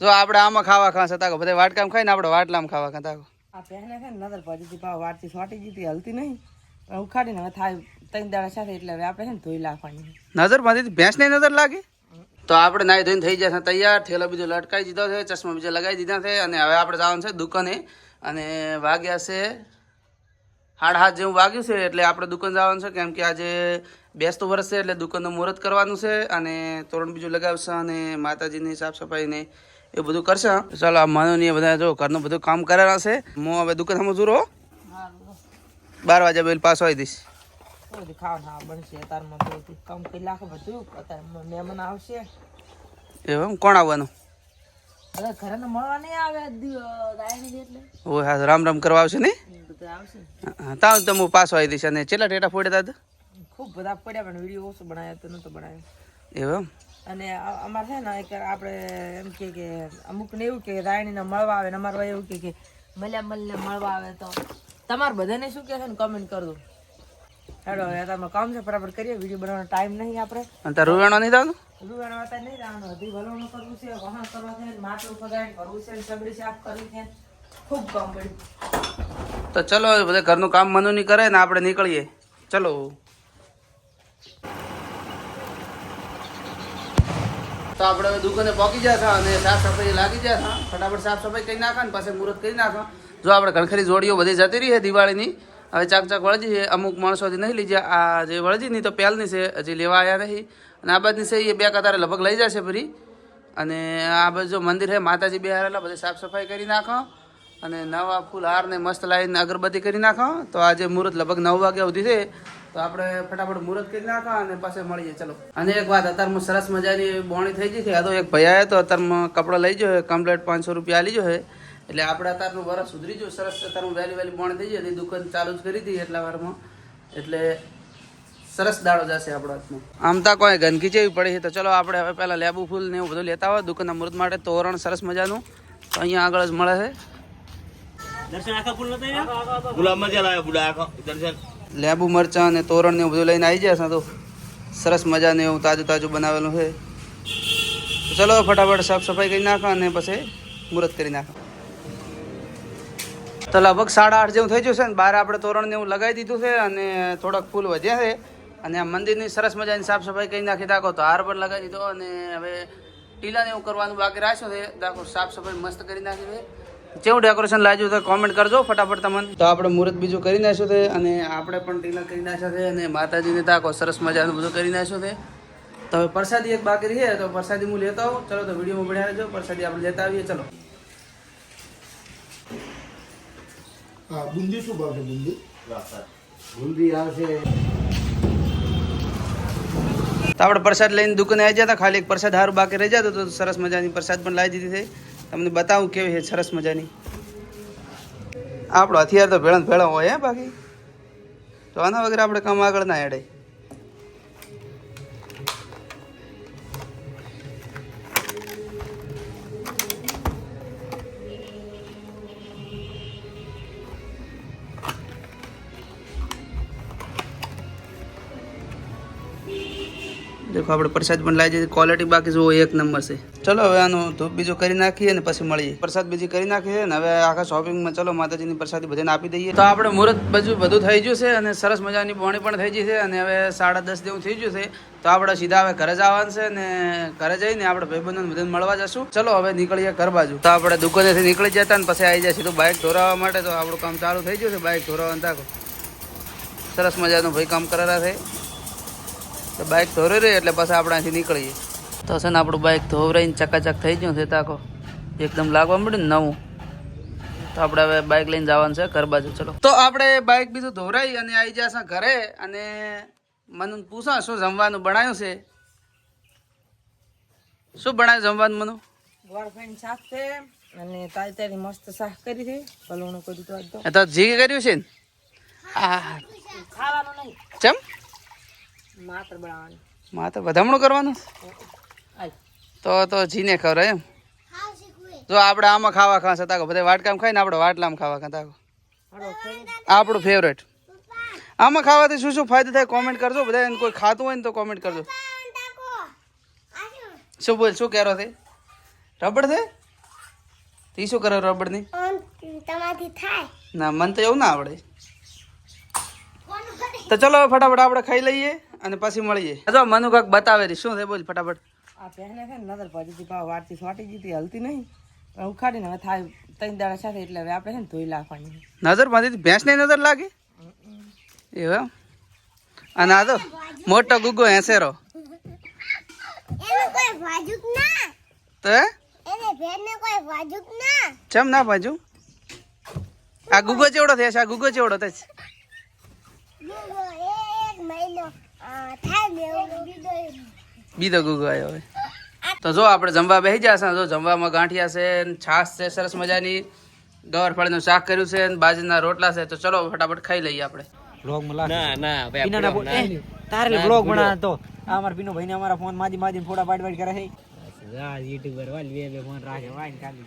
જો આપણે આમાં ખાવા ખાસ હતા બધા વાટકામ ખાઈ ને આપણે વાટલામાં ખાવા ખાતા આ પહેને છે ને નજર પડી હતી ભાવ વારથી છોટી જીતી હલતી નહીં. પણ ઉખાડીને હવે થાય ત્રણ દાડા સાથે એટલે હવે આપણે છે ને ધોઈ નાખવાની નજરમાંથી ભેંસની નજર લાગી? તો આપણે નાઈ ધોઈને થઈ જશે તૈયાર. થેલો બીજો લટકાઈ દીધો છે ચશ્મા બીજા લગાવી દીધા છે અને હવે આપણે જવાનું છે દુકાને. અને વાગ્યા છે હાડ હાથ જેવું વાગ્યું છે એટલે આપણે દુકાન જવાનું છે કેમ કે આજે બેસતું વર્ષ છે એટલે દુકાનનું મુહૂર્ત કરવાનું છે અને તોરણ બીજું લગાવશે અને માતાજીની સાફ સફાઈ ને એ બધું કરશે ચાલો આ માનવની બધા જો ઘરનું બધું કામ કરેલા છે. હું હવે દુકાન સમજું જુરો બાર વાગ્યા બેલ પાસ આવી દઈશ. એવું કોણ આવવાનું? રામ રામ કરવા આવશે ને? આવશે તાવ તો હું પાછો આવી દઈશ. અને કેટલા ટેટા ફોડ્યા હતા ખૂબ બધા પડ્યા પણ વીડિયો ઓછો બનાવ્યો તો નતો બનાવ્યો એવું અને અમારે છે ને એક આપણે એમ કે કે અમુકને એવું કે રાયણીને મળવા આવે ને અમારે એવું કે કે મલ્યા મલને મળવા આવે તો. તમારે બધાને શું કહે છે ને કમેન્ટ કરજો. હેડો હવે તમે કામ છે બરાબર કરીએ. વીડિયો બનાવવાનો ટાઈમ નહીં આપણે. અને તારું રૂવાણો નહીં થવાનું? રૂવાણ વાતા નહીં જવાનું હજી વલણું કરવું છે વહાણ કરવા છે માટલું ફગાઈને કરવું છે સગડી સાફ કરવી છે. ખૂબ કામ પડ્યું. તો ચલો બધા ઘરનું કામ મનુ નહીં કરે ને આપણે નીકળીએ. ચલો. તો આપણે હવે દુકાને પહોંચી જશે અને સાફ સફાઈ લાગી જશે ફટાફટ સાફ સફાઈ કરી નાખો ને પછી મુહૂર્ત કરી નાખો. જો આપણે ઘણખરી જોડીઓ બધી જતી રહી છે દિવાળીની, હવે ચાક ચાક વળજી છે. અમુક માણસોથી નહીં લઈ જાય આ જે વળજી નહીં તો પહેલની છે, હજી લેવા આવ્યા નહીં. અને આ બાજુની છે એ બે કતારે લગભગ લઈ જશે ફરી. અને આ બાજુ મંદિર છે, માતાજી બિહારેલા, બધી સાફ સફાઈ કરી નાખો. અને નવા ફૂલ હાર ને મસ્ત લાવીને અગરબત્તી કરી નાખો. તો આજે મુહૂર્ત લગભગ નવ વાગ્યા સુધી છે. તો આપણે ફટાફટ મુહૂર્ત કરી નાખો અને પાસે મળીએ. ચલો. અને એક વાત, અત્યારમાં સરસ મજાની બોણી થઈ ગઈ છે. આ તો એક ભાઈ આવ્યો તો અત્યારમાં કપડાં લઈ ગયો કમ્પ્લેટ પાંચસો રૂપિયા આલી જો છે. એટલે આપણે અત્યારનું વરસ સુધરી ગયું. સરસ અત્યારનું વહેલી વહેલી બોણી થઈ ગઈ હતી. દુકાન ચાલુ જ કરી હતી એટલા વારમાં. એટલે સરસ દાડો જશે આપણો હાથમાં આમ તો કોઈ ગંદકી જેવી પડી છે. તો ચલો આપણે હવે પહેલાં લેબુ ફૂલ ને એવું બધું લેતા હોય દુકાનના મૃત માટે તોરણ સરસ મજાનું. તો અહીંયા આગળ જ મળે છે. ગુલાબ મજા લાવ્યો બુડા આખો દર્શન. લેબુ મરચાં અને તોરણ ને એવું બધું લઈને આવી જશે તો સરસ મજાનું એવું તાજું તાજું બનાવેલું છે. ચલો ફટાફટ સાફ સફાઈ કરી નાખો અને પછી મુહૂર્ત કરી નાખો. તો લગભગ સાડા આઠ જેવું થઈ જશે ને બહાર આપણે તોરણ ને એવું લગાવી દીધું છે અને થોડાક ફૂલ વધ્યા છે. અને આ મંદિરની સરસ મજાની સાફ સફાઈ કરી નાખી દાખો તો હાર પણ લગાવી દીધો અને હવે ટીલાને એવું કરવાનું બાકી રાખ્યું છે. દાખો સાફ સફાઈ મસ્ત કરી નાખી છે. કેવું ડેકોરેશન લાગ્યું તો કોમેન્ટ કરજો ફટાફટ તમને. તો આપણે મુહૂર્ત બીજું કરી નાખ્યું છે અને આપણે પણ ટીલા કરી નાખ્યા છે અને માતાજીને તાકો સરસ મજાનું બધું કરી નાખ્યું છે. તો હવે પ્રસાદી એક બાકી રહી તો પ્રસાદી હું લેતો આવું. ચલો તો વિડીયોમાં ભણ્યા રહેજો પ્રસાદી આપણે લેતા આવીએ ચલો. હા બુંદી શું ભાવ છે બુંદી? બુંદી આવશે. તો આપણે પ્રસાદ લઈને દુકાને આવી જતા ખાલી એક પ્રસાદ હારું બાકી રહી જતો તો સરસ મજાની પ્રસાદ પણ લાવી દીધી છે. તમને બતાવું કેવી છે સરસ મજાની. આપણો હથિયાર તો ભેળા ભેળા હોય હે બાકી. તો આના વગર આપણે કામ આગળ ના એડે. દેખો, આપણે પ્રસાદ પણ લાવી જઈએ ક્વોલિટી બાકી જુઓ, એક નંબર છે. ચલો, હવે આનું ધૂપ બીજું કરી નાખીએ અને પછી મળીએ. પ્રસાદ બીજી કરી નાખીએ ને હવે આખા શોપિંગમાં ચલો, માતાજીની પ્રસાદી બધાને આપી દઈએ. તો આપણે મુહૂર્ત બધું બધું થઈ ગયું છે અને સરસ મજાની બોણી પણ થઈ ગઈ છે અને હવે સાડા દસ જેવું થઈ ગયું છે. તો આપણે સીધા હવે ઘરે જવાનું છે અને ઘરે જઈને આપણે ભાઈબંધો બધાને મળવા જશું. ચલો, હવે નીકળીએ ઘર બાજુ. તો આપણે દુકાનેથી નીકળી જતા ને પછી આવી જાય સીધું બાઇક ધોરાવવા માટે. તો આપણું કામ ચાલુ થઈ ગયું છે. બાઇક ધોરાવવાનું તાકો સરસ મજાનું ભાઈ કામ કરેલા છે. તો બાઇક ધોરી રહી એટલે પછી આપણે અહીંથી નીકળીએ. તો છે ને આપણું બાઇક ધોવરાઈને ચકાચક થઈ ગયું છે તાકો. એકદમ લાગવા મળ્યું ને નવું. તો આપણે હવે બાઇક લઈને જવાનું છે ઘર બાજુ. ચલો. તો આપણે બાઇક બીજું ધોરાઈ અને આવી જશે ઘરે અને મનુ પૂછો શું જમવાનું બનાવ્યું છે? શું બનાવ્યું જમવાનું મનુ? ગોળ ફેન શાક છે અને તારી તારી મસ્ત શાક કરી છે. ભલું કર્યું તો તો. જી કર્યું છે ને? ખાવાનું નહીં. ચમ? માત્ર બનાવવાનું. માત્ર તો વધામણું કરવાનું? તો તો જીને ખબર એમ? જો આપણે આમાં ખાવા ખાવા છતાં બધા વાટકામ ખાઈને આપણે વાટલામાં ખાવા ખાતા આપણું ફેવરેટ આમાં ખાવાથી શું શું ફાયદો થાય કોમેન્ટ કરજો બધા એને કોઈ ખાતું હોય ને તો કોમેન્ટ કરજો. શું? બોલ શું કહેરો છે? રબડ છે? તી શું કરે રબડની? તમારાથી થાય. ના મને તો એવું ના આવડે. તો ચલો હવે ફટાફટ આપણે ખાઈ લઈએ. અને પછી મળીએ જો મનુ કાક બતાવે રી શું છે બોલ ફટાફટ. આ પહેને છે ને નજર પડી હતી પાવ વારથી સોટી ગઈ હતી હલતી નહીં. પણ ઉખાડીને હવે થાય ત્રણ દાડા સાથે એટલે હવે આપણે છે ને ધોઈ નાખવાની નજર બાંધી ભેંસ નહીં નજર લાગે? એવું એમ? અને આ તો મોટો ગુગ્ગો હેસેરો. એને કોઈ વાજુક ના. તો હે? એને ભેરને કોઈ વાજુક ના. ચમ ના બાજુ આ ગુગ્ગો ચેવડો થયો છે આ ગુગો ચેવડો થાય છે બીજો એક મહિનો આ, થાય ને એવું બીજો ગુગો આવ્યો હવે. તો જો આપણે જમવા બેસી જશે જો જમવામાં ગાંઠિયા છે છાશ છે સરસ મજાની. ગવાર ફળીનું શાક કર્યું છે ને બાજરીના રોટલા છે. તો ચલો ફટાફટ ખાઈ લઈએ આપણે. ના ના બે પીનાના બો- એ, તારે બ્લોગ બનાવ તો આ અમારા પીનો ભાઈને અમારા ફોન માજી માજી ફોટા પાડ પાડ કરે છે. યુટ્યુબર વાલ બે બે ફોન રાખે. વાઈન કાઢી